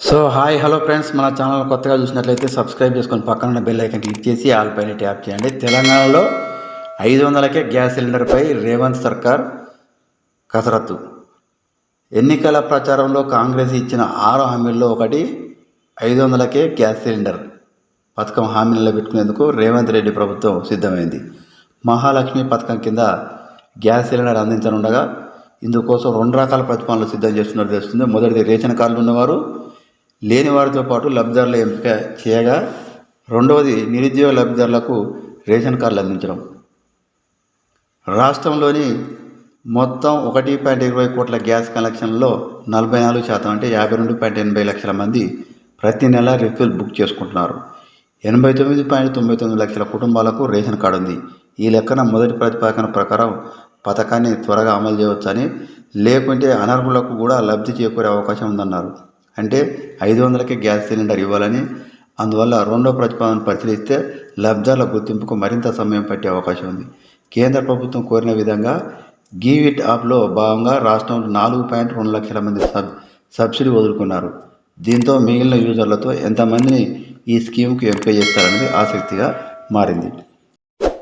So hi hello friends మన channel కొత్తగా చూసినట్లయితే సబ్స్క్రైబ్ చేసుకొని పక్కన ఉన్న బెల్ ఐకన్ క్లిక్ చేసి ఆల్ పైన ట్యాప్ చేయండి. తెలంగాణలో ఐదు వందలకే గ్యాస్ సిలిండర్పై రేవంత్ సర్కార్ కసరత్తు. ఎన్నికల ప్రచారంలో కాంగ్రెస్ ఇచ్చిన ఆరు హామీల్లో ఒకటి ఐదు వందలకే గ్యాస్ సిలిండర్ పథకం హామీ నిలబెట్టుకునేందుకు రేవంత్ రెడ్డి ప్రభుత్వం సిద్ధమైంది. మహాలక్ష్మి పథకం కింద గ్యాస్ సిలిండర్ అందించనుండగా ఇందుకోసం రెండు రకాల ప్రతిపాదనలు సిద్ధం చేస్తున్నట్టు తెలుస్తుంది. మొదటిది రేషన్ కార్డులు ఉన్నవారు లేని వారితో పాటు లబ్ధిదారుల ఎంపిక చేయగా రెండవది నిరుద్యోగ లబ్ధిదారులకు రేషన్ కార్డులు అందించడం. రాష్ట్రంలోని మొత్తం ఒకటి పాయింట్ ఇరవై కోట్ల గ్యాస్ కనెక్షన్లో నలభై నాలుగు శాతం అంటే యాభై రెండు పాయింట్ ఎనభై లక్షల మంది ప్రతి నెల రిఫిల్ బుక్ చేసుకుంటున్నారు. ఎనభై తొమ్మిది పాయింట్ తొంభై తొమ్మిది లక్షల కుటుంబాలకు రేషన్ కార్డు ఉంది. ఈ లెక్కన మొదటి ప్రతిపాదన ప్రకారం పథకాన్ని త్వరగా అమలు చేయవచ్చని లేకుంటే అనర్హులకు కూడా లబ్ధి చేకూరే అవకాశం ఉందన్నారు. అంటే ఐదు వందలకే గ్యాస్ సిలిండర్ ఇవ్వాలని. అందువల్ల రెండో ప్రతిపాదన పరిశీలిస్తే లబ్ధాల గుర్తింపుకు మరింత సమయం పట్టే అవకాశం ఉంది. కేంద్ర ప్రభుత్వం కోరిన విధంగా గీవిట్ యాప్లో భాగంగా రాష్ట్రంలో నాలుగు పాయింట్ రెండు లక్షల మంది సబ్ సబ్సిడీ వదులుకున్నారు. దీంతో మిగిలిన యూజర్లతో ఎంతమందిని ఈ స్కీమ్కి ఎంపిక చేస్తారనేది ఆసక్తిగా మారింది.